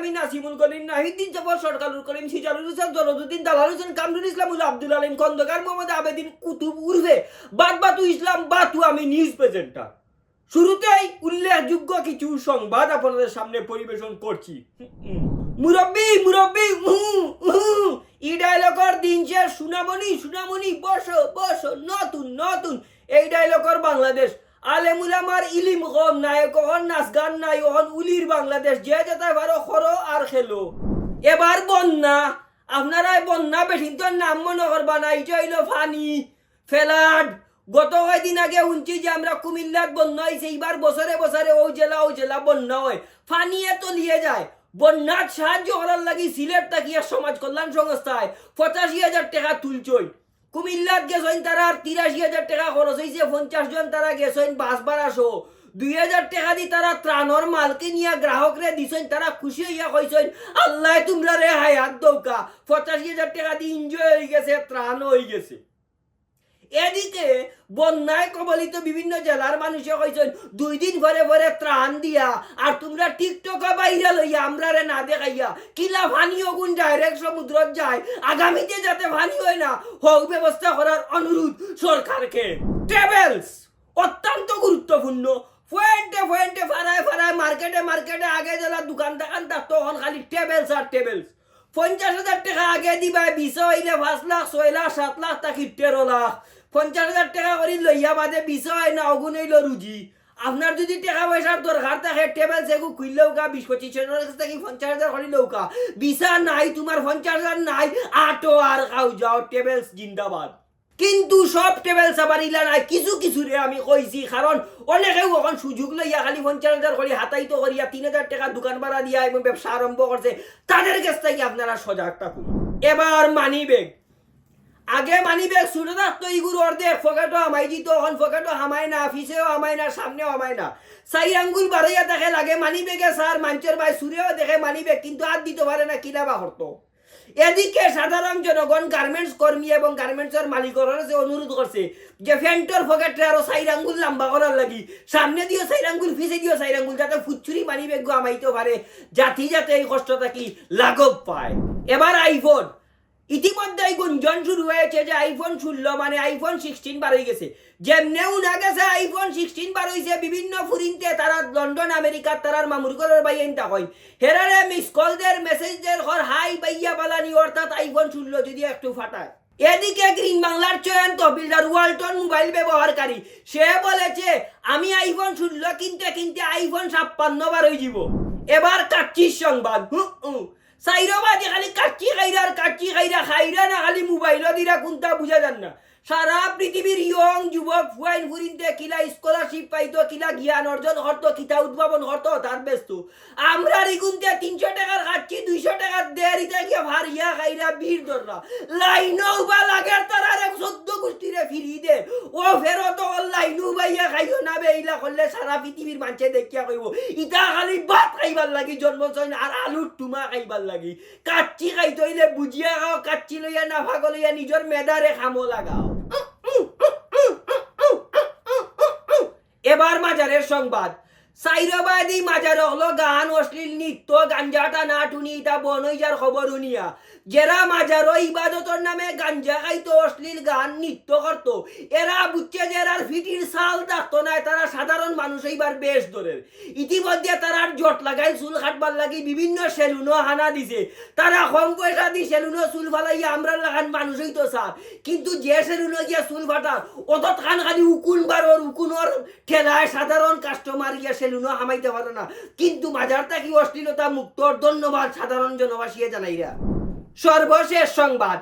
আমি নাসিমুল করিম, নাহিদ্দিন জাফর সরকারুল করিম, সিজারুল হোসেন জলদুদ্দিন দালাল হোসেন, কামরুল ইসলামুল আব্দুল আলিম, খন্দকার মোহাম্মদ আবেদিন, কুতুব উর্ফে বাদ বাতু ইসলাম, বাতু আমি নিউজ প্রেজেন্টার। শুরুতেই উল্লেখযোগ্য কিছু সংবাদ আপনাদের সামনে পরিবেশন করছি। মুরব্বী মুরব্বী ই ডায়লগর দিন শেষ। সুনামনি সুনামনি বসো বসো, নতুন নতুন। এই ডায়লগর বাংলাদেশ আলেমুলামার ইলিম কম নাই কখন নাচ গান নাই ওখন উলির বাংলাদেশ, যে যেতে পারো খরো আর খেলো। এবার বন্যা, আপনারাই বন্যা বেশি তো নাম মনে করবা না এটা ফানি, ফেলাড। গত কয়দিন আগে শুনছি যে আমরা কুমিল্লাত বন্যা হয়েছে এইবার বছরে বছরে ও জেলা ও জেলা বন্যা হয়। ফানিয়ে তলিয়ে যায়। বন্যার সাহায্য করার লাগি সিলেট তাকিয়া সমাজ কল্যাণ সংস্থায় পঁচাশি হাজার টাকা তুলছই কুমিল্লাত গেছেন তারা তিরাশি হাজার টাকা খরচ হয়েছে পঞ্চাশ জন তারা গেছেন বাস ভাড়াসহ দুই হাজার টাকা দি তারা ত্রাণর মালকে নিয়ে গ্রাহকরে দিছেন তারা খুশি হইয়া কইছেন আল্লাহ তোমরা রে হায়াত দৌকা। পঁচাশি হাজার টাকা দিয়ে এনজয় হয়ে গেছে ত্রাণ হয়ে গেছে। এদিকে বন্যায় কবলিত বিভিন্ন জেলার মানুষে কইছেন, দুই দিন পরে পরে ত্রাণ দিয়া, আর তোমরা টিকটকে বাইরে লইয়া আমরা রে না দেখাইয়া, কিলা ভানি অগুন ডাইরেক্ট সমুদ্রত যায়, আগামীতে যাতে ভানি হয় না হোক ব্যবস্থা করার অনুরোধ সরকারকে। ট্রাভেলস অত্যন্ত গুরুত্বপূর্ণ। পয়েন্টে পয়েন্টে ফারায় ফারায়, মার্কেটে মার্কেটে, আগে জেলা দোকান দোকান থাকতো তখন খালি টেবেলস আর টেবেলস পঞ্চাশ হাজার টাকা আগে দিবা বিশ হইলে পাঁচ লাখ, ছয় লাখ, সাত লাখ তাকি তেরো লাখ? পঞ্চাশ হাজার টাকা করে লইয়া বাদে বিশ হয় না অগুন হইল রুজি আপনার যদি টাকা পয়সার দরকার থাকে টেবিল সেগু খুললেও কা বিশ পঁচিশ থেকে পঞ্চাশ হাজার করিলেও কা। বিশা নাই তোমার পঞ্চাশ হাজার নাই আটো আর খাও যাও টেবিলস জিন্দাবাদ। কিন্তু সব টেবিল সাবার ইলা নাই, কিছু কিছু রে আমি কইছি কারণ অনেকেও এখন সুযোগ লইয়া খালি পঞ্চাশ হাজার করি হাতাইতো করিয়া তিন হাজার টাকা দোকান ভাড়া দিয়া এবং ব্যবসা আরম্ভ করছে তাদের কাছ থেকে আপনারা সজাগ থাকুন। এবার মানি ব্যাগ আগে মানি ব্যাগ ছুটে থাকতো ইগুর অর্ধেক ফকেটও হামাই দিত এখন ফকেটও হামাই না অফিসেও হামাই না, সামনেও হামাই না। চাই আঙ্গুল বাড়াইয়া দেখে লাগে মানি ব্যাগে স্যার মাঞ্চের ভাই সুরেও দেখে মানি ব্যাগ, কিন্তু আর দিতে পারে না কিনা বা করতো এদিকে সাধারণ জনগণ গার্মেন্টস কর্মী এবং গার্মেন্টসের মালিকরা যে অনুরোধ করছে যে ফ্যান্টর ফকেটে আরও চাইর আঙ্গুল লম্বা করার লাগি, সামনে দিও চাইর আঙ্গুল, পিছে দিও চাইর আঙ্গুল, যাতে ফুচ্ছুরি মানি বেগ আমাইতে পারে জাতি যাতে এই কষ্ট থাকি লাঘব পায়। এবার আইফোন ইতিমধ্যে এই গুঞ্জন শুরু হয়েছে যে আইফোন ষোলো মানে আইফোন সিক্সটিন বার হয়ে গেছে। যেমনেও না গেছে আইফোন সিক্সটিন বার হয়েছে, বিভিন্ন ফুরিনতে তারা লন্ডন আমেরিকার তারার মামুর করার বাইন তা হয়। হেরারে মিস কলদের মেসেজদের ঘর, হাই বাইয়া বালানি, অর্থাৎ আইফোন ষোলো যদি একটু ফাটায়। এদিকে গ্রিন বাংলার চয়ন তহবিলদার ওয়ালটন মোবাইল ব্যবহারকারী, সে বলেছে, আমি আইফোন ষোলো কিনতে কিনতে আইফোন ছাপ্পান্ন বার হয়ে যাব। এবার কাচ্চির সংবাদ। হু হু। সাইরবাদী, খালি কাচ্চি খাইরা আর খাইরা খাইরা না, খালি মোবাইল দিরা কোনটা বুঝা যান না। সারা পৃথিবীর ইয়ং যুবক, ফুয়াইন ফুরিনতে কিলা স্কলারশিপ পাইতো, কিলা জ্ঞান অর্জন হরত কিতা উদ্ভাবন হরত তার ব্যস্ত। আমরা রিগুনতে তিনশো টাকার খাচ্ছি দুইশো টাকার দেয়ারিতে গিয়ে ভারিয়া খাইরা ভিড় ধররা লাইনও বা লাগে তারা রে ফিরিয়ে ফিরি দে ও ফেরত নু ভাইয়া খাইও না বে এইলা করলে সারা পৃথিবীর মানুষে দেখিয়া কইব ইটা খালি ভাত খাইবার লাগি জন্ম জন্মচয়ন আর আলুর টুমা খাইবার লাগি কাচ্চি খাই হইলে বুঝিয়া খাও কাচ্চি লইয়া না ভাগ লইয়া নিজের মেদারে খামো লাগাও এবার মাজারের সংবাদ সাইরবাদী মাজার হলো গান অশ্লীল নৃত্য, গাঞ্জা টানা টুনি ইতা বনইজার খবর উনিয়া। যারা মাজার ইবাদতর নামে গাঞ্জা খাইতো অশ্লীল গান নৃত্য করতো, এরা বুঝছে যে এরার ফিটির সাল থাকতো না, তারা সাধারণ মানুষ এইবার বেশ ধরে ইতিমধ্যে তারা জট লাগাই, চুল কাটবার লাগি বিভিন্ন সেলুনও হানা দিছে। তারা কম পয়সা দি সেলুনও চুল ফালাইয়া আমরা লাগান মানুষই তো সার। কিন্তু যে সেলুনও গিয়া চুল ফাটা অতত খান খালি উকুন বারোর, উকুনর ঠেলায় সাধারণ কাস্টমার গিয়া সেলুনও হামাইতে পারো না। কিন্তু মাজারটা কি অশ্লীলতা মুক্ত, ধন্যবাদ সাধারণ জনবাসী জানাইরা। সর্বশেষ সংবাদ।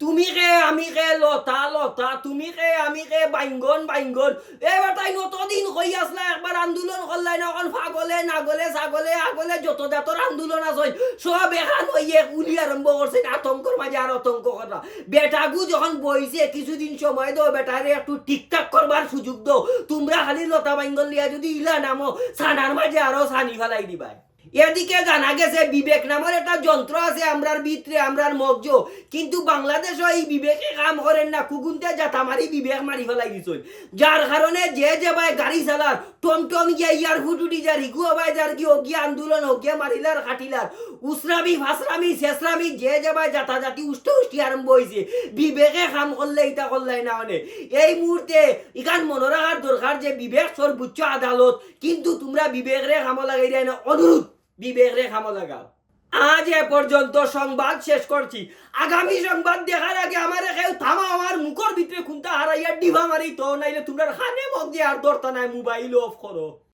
তুমি কে আমি কে লতা লতা তুমি কে আমি কে বাইঙ্গন বাইঙ্গন। এবার তাই নতদিন কই আসলা একবার আন্দোলন করলাই না এখন ফাগলে নাগলে ছাগলে আগলে, যত জাতর আন্দোলন আছে। সব এখান হইয়ে উলি আরম্ভ করছে আতঙ্কর মাঝে আর আতঙ্ক করা বেটাগু যখন বইছে কিছুদিন সময় দাও বেটারে একটু ঠিকঠাক করবার সুযোগ দাও। তোমরা খালি লতা বাইঙ্গন লিয়া যদি ইলা নামো ছানার মাঝে আরও ছানি ফেলাই দিবাই। এদিকে জানা গেছে, বিবেক নামের একটা যন্ত্র আছে, আমরার ভিতরে, আমরার মগজ। কিন্তু বাংলাদেশ এই বিবেকে কাম করেন না, কুকুনতে যাতা মারি, বিবেক মারি ফেলাই দিছই যার কারণে যে যে ভাই গাড়ি চালার টমটম গিয়া ইয়ার ফুটুটি যার হিকু হবাই যার কি অগিয়া আন্দোলন হকিয়া মারিলার খাটিলার উসরামি ফাসরামি শেষরামি যে যে ভাই যাতা জাতি উষ্ট উষ্টি আরম্ভ হয়েছে বিবেকে কাম করলে এটা করলাই না মানে। এই মুহূর্তে ইখান মনে রাখার দরকার যে বিবেক সর্বোচ্চ আদালত। কিন্তু তোমরা বিবেক রে কামো লাগাই দেয় না অনুরোধ বিবেক খামো লাগাও আজ এ পর্যন্ত সংবাদ শেষ করছি। আগামী সংবাদ দেখার আগে আমার কেউ থামা আমার মুখর ভিতরে খুনটা হারাইয়া ডিভা মারি তো, নাইলে তোমরা খানে মধ্যে আর দরতা নাই, মোবাইল অফ করো।